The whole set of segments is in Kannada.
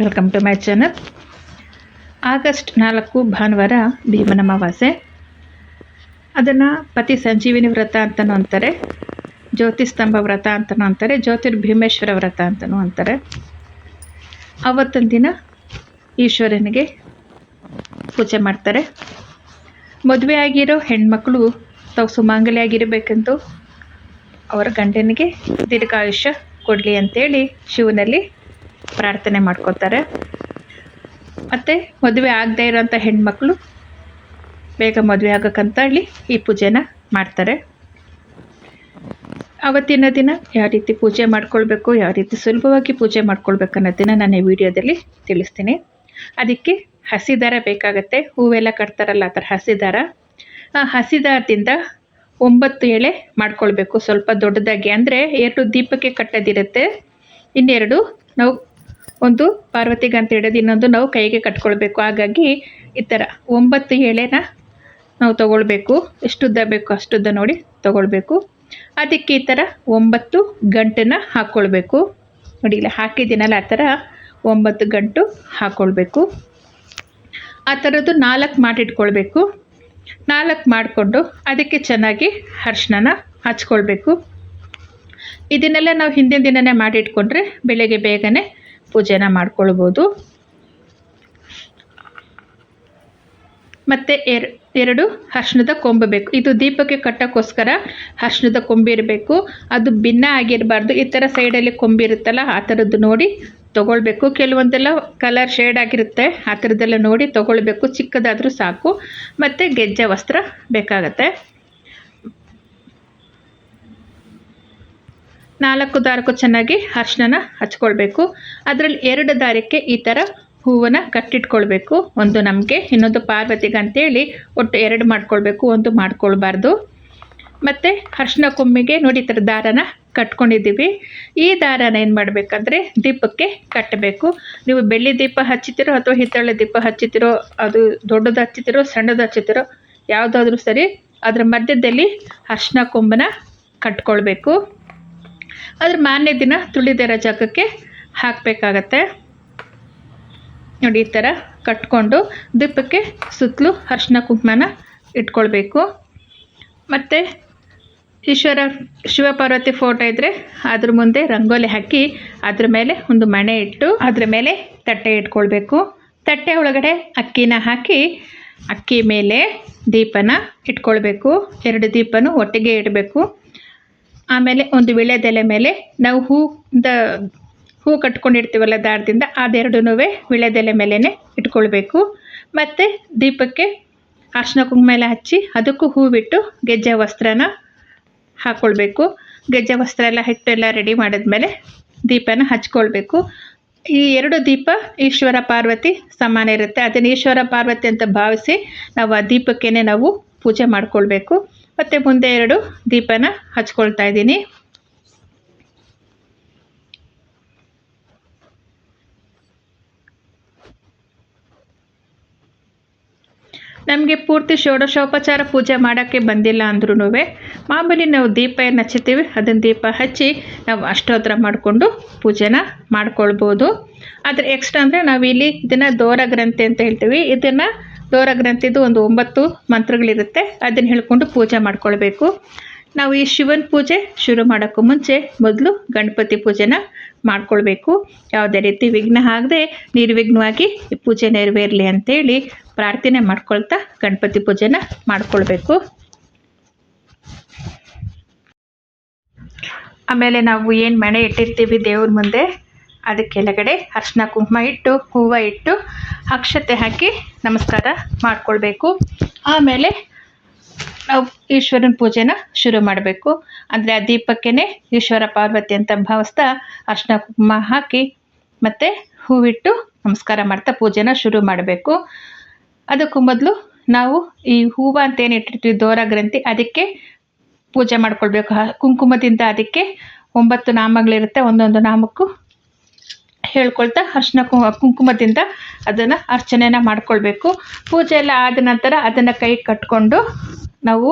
Welcome to my channel August ನಾಲ್ಕು ಭಾನುವಾರ ಭೀಮನ ಅಮಾವಾಸ್ಯೆ ಅದನ್ನು ಪತಿ ಸಂಜೀವಿನಿ ವ್ರತ ಅಂತಲೂ ಅಂತಾರೆ ಜ್ಯೋತಿಸ್ತಂಭ ವ್ರತ ಅಂತಲೂ ಅಂತಾರೆ, ಜ್ಯೋತಿರ್ಭೀಮೇಶ್ವರ ವ್ರತ ಅಂತಲೂ ಅಂತಾರೆ. ಅವತ್ತಿನ ದಿನ ಈಶ್ವರನಿಗೆ ಪೂಜೆ ಮಾಡ್ತಾರೆ. ಮದುವೆ ಆಗಿರೋ ಹೆಣ್ಮಕ್ಳು ತಾವು ಸುಮಂಗಲಿಯಾಗಿರಬೇಕೆಂದು ಅವರ ಗಂಡನಿಗೆ ದೀರ್ಘಾಯುಷ್ಯ ಕೊಡಲಿ ಅಂತೇಳಿ ಶಿವನಲ್ಲಿ ಪ್ರಾರ್ಥನೆ ಮಾಡ್ಕೋತಾರೆ. ಮತ್ತು ಮದುವೆ ಆಗದೇ ಇರೋಂಥ ಹೆಣ್ಮಕ್ಳು ಬೇಗ ಮದುವೆ ಆಗೋಕ್ಕಂತ ಹೇಳಿ ಈ ಪೂಜೆನ ಮಾಡ್ತಾರೆ. ಅವತ್ತಿನ ದಿನ ಯಾವ ರೀತಿ ಪೂಜೆ ಮಾಡ್ಕೊಳ್ಬೇಕು, ಯಾವ ರೀತಿ ಸುಲಭವಾಗಿ ಪೂಜೆ ಮಾಡ್ಕೊಳ್ಬೇಕು ಅನ್ನೋದನ್ನ ನಾನು ಈ ವಿಡಿಯೋದಲ್ಲಿ ತಿಳಿಸ್ತೀನಿ. ಅದಕ್ಕೆ ಹಸಿ ದಾರ ಬೇಕಾಗತ್ತೆ, ಹೂವೆಲ್ಲ ಕಟ್ತಾರಲ್ಲ ಆ ಥರ ಹಸಿ ದಾರ ಆ ಹಸಿ ದಾರದಿಂದ ಒಂಬತ್ತು ಎಳೆ ಮಾಡ್ಕೊಳ್ಬೇಕು. ಸ್ವಲ್ಪ ದೊಡ್ಡದಾಗಿ ಅಂದರೆ ಎರಡು ದೀಪಕ್ಕೆ ಕಟ್ಟೋದಿರುತ್ತೆ, ಇನ್ನೆರಡು ನಾವು ಒಂದು ಪಾರ್ವತಿಗೆ ಅಂತ ಹಿಡಿದು ಇನ್ನೊಂದು ನಾವು ಕೈಗೆ ಕಟ್ಕೊಳ್ಬೇಕು. ಹಾಗಾಗಿ ಈ ಥರ ಒಂಬತ್ತು ಎಳೆನ ನಾವು ತಗೊಳ್ಬೇಕು. ಎಷ್ಟುದ್ದ ಬೇಕು ಅಷ್ಟುದ್ದ ನೋಡಿ ತಗೊಳ್ಬೇಕು. ಅದಕ್ಕೆ ಈ ಥರ ಒಂಬತ್ತು ಗಂಟನ್ನು ಹಾಕ್ಕೊಳ್ಬೇಕು. ನೋಡಿ ಇಲ್ಲ ಹಾಕಿದ್ದೀನಲ್ಲ ಆ ಥರ ಒಂಬತ್ತು ಗಂಟು ಹಾಕ್ಕೊಳ್ಬೇಕು. ಆ ಥರದ್ದು ನಾಲ್ಕು ಮಾಡಿಟ್ಕೊಳ್ಬೇಕು ನಾಲ್ಕು ಮಾಡಿಕೊಂಡು ಅದಕ್ಕೆ ಚೆನ್ನಾಗಿ ಅರ್ಶಿನ ಹಚ್ಕೊಳ್ಬೇಕು. ಇದನ್ನೆಲ್ಲ ನಾವು ಹಿಂದಿನ ದಿನನೇ ಮಾಡಿಟ್ಕೊಂಡ್ರೆ ಬೆಳಗ್ಗೆ ಬೇಗನೆ ಪೂಜೆನ ಮಾಡ್ಕೊಳ್ಬೋದು. ಮತ್ತು ಎರ್, ಎರಡು ಅರ್ಶಿಣದ ಕೊಂಬು ಬೇಕು. ಇದು ದೀಪಕ್ಕೆ ಕಟ್ಟೋಕ್ಕೋಸ್ಕರ ಅರ್ಶಿಣದ ಕೊಂಬಿರಬೇಕು ಅದು ಭಿನ್ನ ಆಗಿರಬಾರ್ದು. ಈ ಥರ ಸೈಡಲ್ಲಿ ಕೊಂಬಿರುತ್ತಲ್ಲ ಆ ಥರದ್ದು ನೋಡಿ ತೊಗೊಳ್ಬೇಕು. ಕೆಲವೊಂದೆಲ್ಲ ಕಲರ್ ಶೇಡ್ ಆಗಿರುತ್ತೆ, ಆ ಥರದ್ದೆಲ್ಲ ನೋಡಿ ತೊಗೊಳ್ಬೇಕು. ಚಿಕ್ಕದಾದರೂ ಸಾಕು. ಮತ್ತು ಗೆಜ್ಜೆ ವಸ್ತ್ರ ಬೇಕಾಗತ್ತೆ. ನಾಲ್ಕು ದಾರಕ್ಕೂ ಚೆನ್ನಾಗಿ ಅರ್ಶಿನ ಹಚ್ಕೊಳ್ಬೇಕು. ಅದರಲ್ಲಿ ಎರಡು ದಾರಕ್ಕೆ ಈ ಥರ ಹೂವನ್ನು ಕಟ್ಟಿಟ್ಕೊಳ್ಬೇಕು. ಒಂದು ನಮಗೆ, ಇನ್ನೊಂದು ಪಾರ್ವತಿಗೆ ಅಂತೇಳಿ ಒಟ್ಟು ಎರಡು ಮಾಡ್ಕೊಳ್ಬೇಕು, ಒಂದು ಮಾಡ್ಕೊಳ್ಬಾರ್ದು. ಮತ್ತು ಅರ್ಶನ ಕೊಮ್ಮಿಗೆ ನೋಡಿ ಈ ಥರ ದಾರನ ಕಟ್ಕೊಂಡಿದ್ದೀವಿ. ಈ ದಾರನ ಏನು ಮಾಡಬೇಕಂದ್ರೆ ದೀಪಕ್ಕೆ ಕಟ್ಟಬೇಕು. ನೀವು ಬೆಳ್ಳಿ ದೀಪ ಹಚ್ಚುತ್ತೀರೋ ಅಥವಾ ಹಿತ್ತಳೆ ದೀಪ ಹಚ್ಚುತ್ತೀರೋ ಅದು ದೊಡ್ಡದು ಹಚ್ಚುತ್ತೀರೋ ಸಣ್ಣದು ಹಚ್ಚುತ್ತೀರೋ ಯಾವುದಾದ್ರೂ ಸರಿ, ಅದರ ಮಧ್ಯದಲ್ಲಿ ಅರ್ಶಿನ ಕೊಂಬನ ಕಟ್ಕೊಳ್ಬೇಕು. ಅದ್ರ ಮಾರನೇ ದಿನ ತುಳಿದಿರೋ ಜಾಗಕ್ಕೆ ಹಾಕಬೇಕಾಗತ್ತೆ. ನೋಡಿ ಈ ಥರ ಕಟ್ಕೊಂಡು ದೀಪಕ್ಕೆ ಸುತ್ತಲೂ ಅರ್ಶಿನ ಕುಂಕುಮನ ಇಟ್ಕೊಳ್ಬೇಕು. ಮತ್ತು ಈಶ್ವರ ಶಿವಪಾರ್ವತಿ ಫೋಟೋ ಇದ್ದರೆ ಅದ್ರ ಮುಂದೆ ರಂಗೋಲಿ ಹಾಕಿ ಅದ್ರ ಮೇಲೆ ಒಂದು ಮಣೆ ಇಟ್ಟು ಅದ್ರ ಮೇಲೆ ತಟ್ಟೆ ಇಟ್ಕೊಳ್ಬೇಕು. ತಟ್ಟೆ ಒಳಗಡೆ ಅಕ್ಕಿನ ಹಾಕಿ ಅಕ್ಕಿ ಮೇಲೆ ದೀಪನ ಇಟ್ಕೊಳ್ಬೇಕು. ಎರಡು ದೀಪನೂ ಒಟ್ಟಿಗೆ ಇಡಬೇಕು. ಆಮೇಲೆ ಒಂದು ವಿಳೆದೆಲೆ ಮೇಲೆ ನಾವು ಹೂ ಹೂ ಕಟ್ಕೊಂಡಿರ್ತೀವಲ್ಲ ದಾರದಿಂದ ಅದೆರಡೂ ವಿಳೆದೆಲೆ ಮೇಲೇ ಇಟ್ಕೊಳ್ಬೇಕು. ಮತ್ತು ದೀಪಕ್ಕೆ ಅರ್ಶಿನ ಕುಂಕುಮ ಮೇಲೆ ಹಚ್ಚಿ ಅದಕ್ಕೂ ಹೂ ಬಿಟ್ಟು ಗೆಜ್ಜೆ ವಸ್ತ್ರನ ಹಾಕ್ಕೊಳ್ಬೇಕು ಗೆಜ್ಜೆ ವಸ್ತ್ರ ಎಲ್ಲ ಹಿಟ್ಟೆಲ್ಲ ರೆಡಿ ಮಾಡಿದ್ಮೇಲೆ ದೀಪನ ಹಚ್ಕೊಳ್ಬೇಕು. ಈ ಎರಡು ದೀಪ ಈಶ್ವರ ಪಾರ್ವತಿ ಸಮಾನ ಇರುತ್ತೆ. ಅದನ್ನು ಈಶ್ವರ ಪಾರ್ವತಿ ಅಂತ ಭಾವಿಸಿ ನಾವು ಆ ದೀಪಕ್ಕೇ ನಾವು ಪೂಜೆ ಮಾಡ್ಕೊಳ್ಬೇಕು. ಮತ್ತು ಮುಂದೆ ಎರಡು ದೀಪನ ಹಚ್ಕೊಳ್ತಾ ಇದ್ದೀನಿ. ನಮಗೆ ಪೂರ್ತಿ ಷೋಡಶೋಪಚಾರ ಪೂಜೆ ಮಾಡೋಕ್ಕೆ ಬಂದಿಲ್ಲ ಅಂದ್ರೂ ಮಾಮೂಲಿ ನಾವು ದೀಪ ಏನು ಹಚ್ಚುತ್ತೀವಿ ಅದನ್ನು ದೀಪ ಹಚ್ಚಿ ನಾವು ಅಷ್ಟೋತ್ರ ಮಾಡಿಕೊಂಡು ಪೂಜೆನ ಮಾಡ್ಕೊಳ್ಬೋದು. ಆದರೆ ಎಕ್ಸ್ಟ್ರಾ ಅಂದರೆ ನಾವಿಲ್ಲಿ ಇದನ್ನು ದೋರ ಗ್ರಂಥಿ ಅಂತ ಹೇಳ್ತೀವಿ, ಇದನ್ನು ದೋರ ಗ್ರಂಥಿದು ಒಂದು ಒಂಬತ್ತು ಮಂತ್ರಗಳಿರುತ್ತೆ. ಅದನ್ನು ಹೇಳ್ಕೊಂಡು ಪೂಜೆ ಮಾಡ್ಕೊಳ್ಬೇಕು. ನಾವು ಈ ಶಿವನ ಪೂಜೆ ಶುರು ಮಾಡೋಕ್ಕೂ ಮುಂಚೆ ಮೊದಲು ಗಣಪತಿ ಪೂಜೆನ ಮಾಡ್ಕೊಳ್ಬೇಕು. ಯಾವುದೇ ರೀತಿ ವಿಘ್ನ ಆಗದೆ ನಿರ್ವಿಘ್ನವಾಗಿ ಈ ಪೂಜೆ ನೆರವೇರಲಿ ಅಂತೇಳಿ ಪ್ರಾರ್ಥನೆ ಮಾಡ್ಕೊಳ್ತಾ ಗಣಪತಿ ಪೂಜೆನ ಮಾಡ್ಕೊಳ್ಬೇಕು. ಆಮೇಲೆ ನಾವು ಏನು ಮಣೆ ಇಟ್ಟಿರ್ತೀವಿ ದೇವ್ರ ಮುಂದೆ? ಅದಕ್ಕೆ ಕೆಳಗಡೆ ಅರ್ಶಿನ ಕುಂಕುಮ ಇಟ್ಟು, ಹೂವು ಇಟ್ಟು, ಅಕ್ಷತೆ ಹಾಕಿ ನಮಸ್ಕಾರ ಮಾಡಿಕೊಳ್ಬೇಕು. ಆಮೇಲೆ ನಾವು ಈಶ್ವರನ ಪೂಜೆನ ಶುರು ಮಾಡಬೇಕು. ಅಂದರೆ ಆ ದೀಪಕ್ಕೇ ಈಶ್ವರ ಪಾರ್ವತಿ ಅಂತ ಭಾವಿಸ್ತಾ ಅರ್ಶಿನ ಕುಂಕುಮ ಹಾಕಿ ಮತ್ತು ಹೂವಿಟ್ಟು ನಮಸ್ಕಾರ ಮಾಡ್ತಾ ಪೂಜೆನ ಶುರು ಮಾಡಬೇಕು. ಅದಕ್ಕೂ ಮೊದಲು ನಾವು ಈ ಹೂವು ಅಂತ ಏನು ಇಟ್ಟಿರ್ತೀವಿ, ದೋರ ಗ್ರಂಥಿ, ಅದಕ್ಕೆ ಪೂಜೆ ಮಾಡ್ಕೊಳ್ಬೇಕು. ಕುಂಕುಮದಿಂದ ಅದಕ್ಕೆ ಒಂಬತ್ತು ನಾಮಗಳಿರುತ್ತೆ, ಒಂದೊಂದು ನಾಮಕ್ಕೂ ಹೇಳ್ಕೊಳ್ತಾ ಅರ್ಶಿನ ಕುಂಕುಮದಿಂದ ಅದನ್ನು ಅರ್ಚನೆನ ಮಾಡ್ಕೊಳ್ಬೇಕು. ಪೂಜೆ ಎಲ್ಲ ಆದ ನಂತರ ಅದನ್ನು ಕೈ ಕಟ್ಕೊಂಡು ನಾವು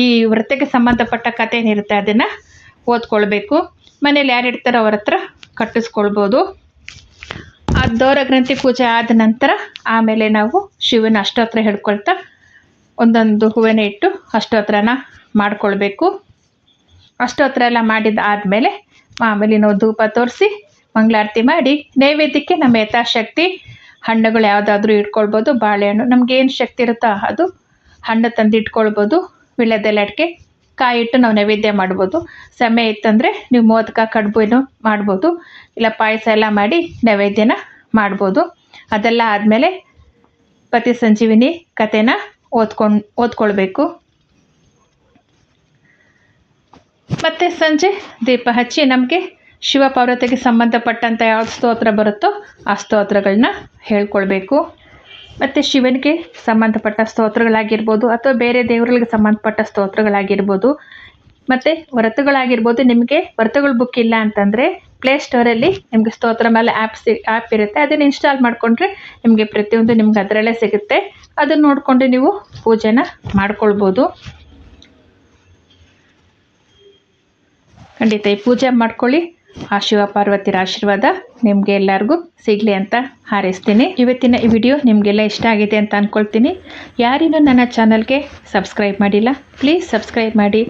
ಈ ವ್ರತಕ್ಕೆ ಸಂಬಂಧಪಟ್ಟ ಕಥೆ ಏನಿರುತ್ತೆ ಅದನ್ನು ಓದ್ಕೊಳ್ಬೇಕು. ಮನೇಲಿ ಯಾರು ಇರ್ತಾರೋ ಅವ್ರ ಹತ್ರ ಕಟ್ಟಿಸ್ಕೊಳ್ಬೋದು. ಆ ದೋರ ಗ್ರಂಥಿ ಪೂಜೆ ಆದ ನಂತರ ಆಮೇಲೆ ನಾವು ಶಿವನ ಅಷ್ಟೋತ್ರ ಹೇಳ್ಕೊಳ್ತಾ ಒಂದೊಂದು ಹೂವಿನ ಇಟ್ಟು ಅಷ್ಟೋತ್ರನ ಮಾಡ್ಕೊಳ್ಬೇಕು. ಅಷ್ಟೋತ್ರ ಎಲ್ಲ ಮಾಡಿದ ಆದಮೇಲೆ ಆಮೇಲೆ ನಾವು ಧೂಪ ತೋರಿಸಿ ಮಂಗಳಾರತಿ ಮಾಡಿ ನೈವೇದ್ಯಕ್ಕೆ ನಮ್ಮ ಯಥಾಶಕ್ತಿ, ಹಣ್ಣುಗಳು ಯಾವುದಾದ್ರೂ ಇಟ್ಕೊಳ್ಬೋದು, ಬಾಳೆಹಣ್ಣು. ನಮ್ಗೆ ಏನು ಶಕ್ತಿ ಇರುತ್ತೋ ಅದು ಹಣ್ಣು ತಂದು ಇಟ್ಕೊಳ್ಬೋದು. ವಿಳ್ಯದೆಲೆ ಅಡಿಕೆ, ಕಾಯಿ ಇಟ್ಟು ನಾವು ನೈವೇದ್ಯ ಮಾಡ್ಬೋದು. ಸಮಯ ಇತ್ತಂದರೆ ನೀವು ಮೋದಕ, ಕಡುಬು ಮಾಡ್ಬೋದು. ಇಲ್ಲ ಪಾಯಸ ಎಲ್ಲ ಮಾಡಿ ನೈವೇದ್ಯನ ಮಾಡ್ಬೋದು. ಅದೆಲ್ಲ ಆದಮೇಲೆ ಪತಿ ಸಂಜೀವಿನಿ ಕಥೆನ ಓದ್ಕೊಂಡು, ಓದ್ಕೊಳ್ಬೇಕು. ಮತ್ತು ಸಂಜೆ ದೀಪ ಹಚ್ಚಿ ನಮಗೆ ಶಿವ ಪಾರ್ವತಿಗೆ ಸಂಬಂಧಪಟ್ಟಂಥ ಯಾವ ಸ್ತೋತ್ರ ಬರುತ್ತೋ ಆ ಸ್ತೋತ್ರಗಳನ್ನ ಹೇಳ್ಕೊಳ್ಬೇಕು ಮತ್ತು ಶಿವನಿಗೆ ಸಂಬಂಧಪಟ್ಟ ಸ್ತೋತ್ರಗಳಾಗಿರ್ಬೋದು ಅಥವಾ ಬೇರೆ ದೇವರುಗಳಿಗೆ ಸಂಬಂಧಪಟ್ಟ ಸ್ತೋತ್ರಗಳಾಗಿರ್ಬೋದು. ಮತ್ತು ವ್ರತಗಳಾಗಿರ್ಬೋದು, ನಿಮಗೆ ವ್ರತಗಳ ಬುಕ್ ಇಲ್ಲ ಅಂತಂದರೆ ಪ್ಲೇಸ್ಟೋರಲ್ಲಿ ನಿಮಗೆ ಸ್ತೋತ್ರ ಮೇಲೆ ಆ್ಯಪ್ ಸಿ ಆ್ಯಪ್ ಇರುತ್ತೆ. ಅದನ್ನು ಇನ್ಸ್ಟಾಲ್ ಮಾಡಿಕೊಂಡ್ರೆ ನಿಮಗೆ ಪ್ರತಿಯೊಂದು ನಿಮ್ಗೆ ಅದರಲ್ಲೇ ಸಿಗುತ್ತೆ. ಅದನ್ನು ನೋಡಿಕೊಂಡು ನೀವು ಪೂಜೆನ ಮಾಡ್ಕೊಳ್ಬೋದು. ಖಂಡಿತ ಈ ಪೂಜೆ ಮಾಡ್ಕೊಳ್ಳಿ. ಆ ಶಿವಪಾರ್ವತಿರ ಆಶೀರ್ವಾದ ನಿಮಗೆ ಎಲ್ಲರಿಗೂ ಸಿಗಲಿ ಅಂತ ಹಾರೈಸ್ತೀನಿ. ಇವತ್ತಿನ ಈ ವಿಡಿಯೋ ನಿಮಗೆಲ್ಲ ಇಷ್ಟ ಆಗಿದೆ ಅಂತ ಅಂದ್ಕೊಳ್ತೀನಿ ಯಾರಿನೂ ನನ್ನ ಚಾನಲ್ಗೆ ಸಬ್ಸ್ಕ್ರೈಬ್ ಮಾಡಿಲ್ಲ, ಪ್ಲೀಸ್ ಸಬ್ಸ್ಕ್ರೈಬ್ ಮಾಡಿ,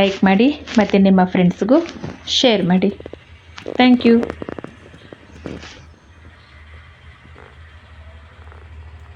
ಲೈಕ್ ಮಾಡಿ, ಮತ್ತು ನಿಮ್ಮ ಫ್ರೆಂಡ್ಸ್ಗೂ ಶೇರ್ ಮಾಡಿ. Thank you.